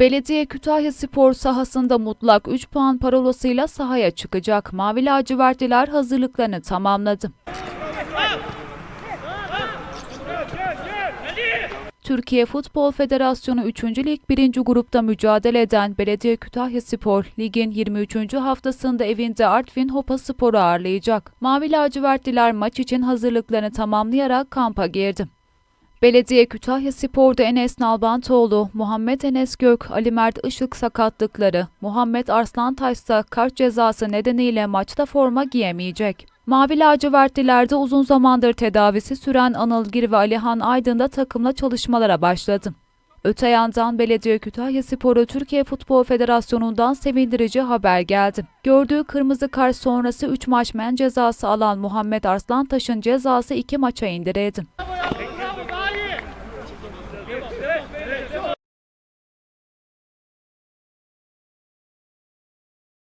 Belediye Kütahya Spor sahasında mutlak 3 puan parolasıyla sahaya çıkacak. Mavi lacivertliler hazırlıklarını tamamladı. Türkiye Futbol Federasyonu 3. Lig 1. grupta mücadele eden Belediye Kütahya Spor, ligin 23. haftasında evinde Artvin Hopa Spor'u ağırlayacak. Mavi lacivertliler maç için hazırlıklarını tamamlayarak kampa girdi. Belediye Kütahya Spor'da Enes Nalbantoğlu, Muhammed Enes Gök, Ali Mert Işık sakatlıkları, Muhammed Arslantaş ise kart cezası nedeniyle maçta forma giyemeyecek. Mavi lacivertlilerde uzun zamandır tedavisi süren Anılgir ve Alihan Aydın da takımla çalışmalara başladı. Öte yandan Belediye Kütahya Sporu Türkiye Futbol Federasyonu'ndan sevindirici haber geldi. Gördüğü kırmızı kart sonrası 3 maç men cezası alan Muhammed Arslantaş'ın cezası 2 maça indirildi.